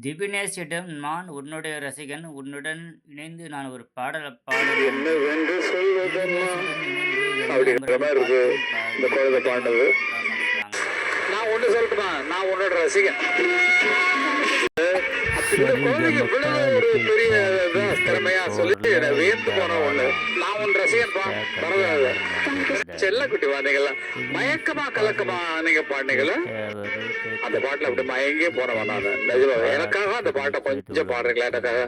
திவினேஷிடம் நான் உன்னுடைய ரசிகன் உன்னுடன் இணைந்து நான் ஒரு பாடல பாட என்னவென்று சொல்வதம்மா அப்படிங்கிற மாதிரி இருக்கு. இந்த குழந்தை பாடுனது. நான் ஒண்ணு சொல்லட்டுமா? நான் உன்னோட ரசிகன். இந்த குழந்தைக்கு இவ்வளவு ஒரு பெரிய திறமையா சொல்லி வியந்து போன ஒண்ணு. நான் உன் ரசிகன் பரவாயில்ல. செல்லக்குட்டி பாத்தீங்களா மயக்கமா கலக்கமா நீங்க பாடுனீங்களா? அந்த பாட்டுல அப்படி மயங்கியே போனவன் நான். நிஜமா எனக்காக அந்த பாட்டை கொஞ்சம் பாடுறீங்களா எனக்காக?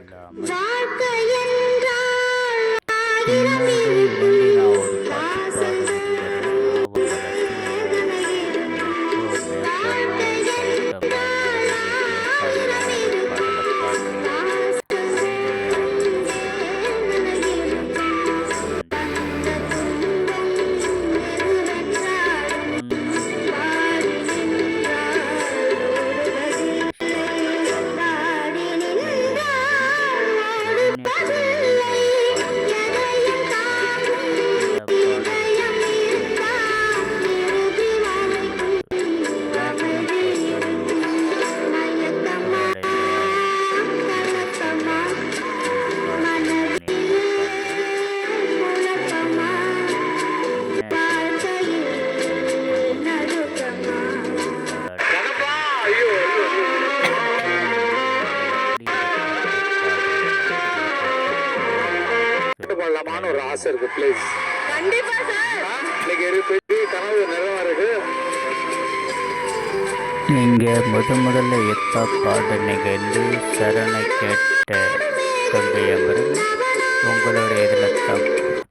பாடலாமான்னு ஒரு ஆசை இருக்கு ப்ளீஸ் இன்னைக்கு ஒரு பெரிய கனவு நிறைவேறுது. நீங்கள் முத முதல்ல எப்போ பாட நிகழ்ந்து சரணை கேட்ட கங்கையமரன் உங்களோட இதில் தான்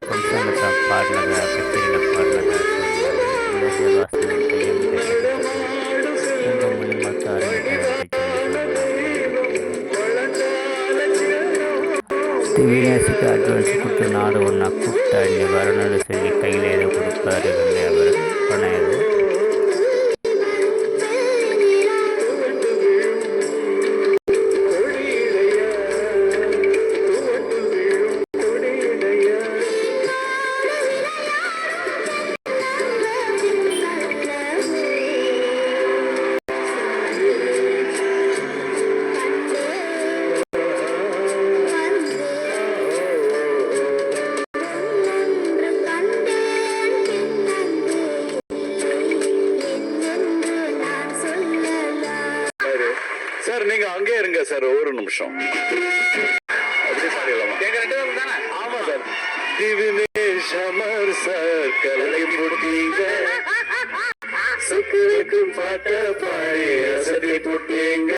ஃபங்க்ஷனில் தான் பாடினதா கச்சேரியில் பாடினதா திவினேஷுக்கு அட்வான்ஸ் கொடுத்து நாடு ஒன்றா கூப்பிட்டா இங்கே வரணும்னு சொல்லி சார் நீங்க அங்கே இருங்க சார் ஒரு நிமிஷம். ஆமா சார். கலை புட்டீங்க. சுக்குக்கு பாட்ட பாடி அசதி புட்டீங்க.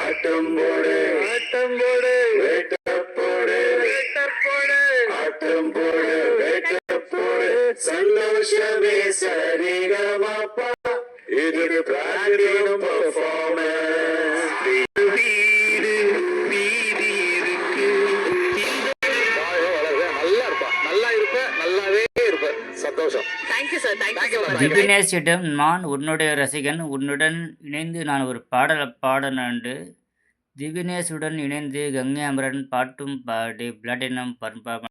ஆட்டம் போடு. ஆட்டம் போடு. வேட்ட போடு வேட்ட போடு ஆட்டம் போடு. வேட்ட போடு சந்தோஷமே சரிகமாப்பா இது பிராண்டினும் பெர்ஃபார்மன்ஸ் சந்தோஷம். Thank you sir thank you திவினேஷிடம் நான் உன்னுடைய ரசிகன் உன்னுடன் இணைந்து நான் ஒரு பாடலை பாடணுண்டு திவினேஷுடன் இணைந்து கங்கை அமரன் பாட்டும் பாடி பிளாட்டினம் பர்ஃபார்மன்ஸ்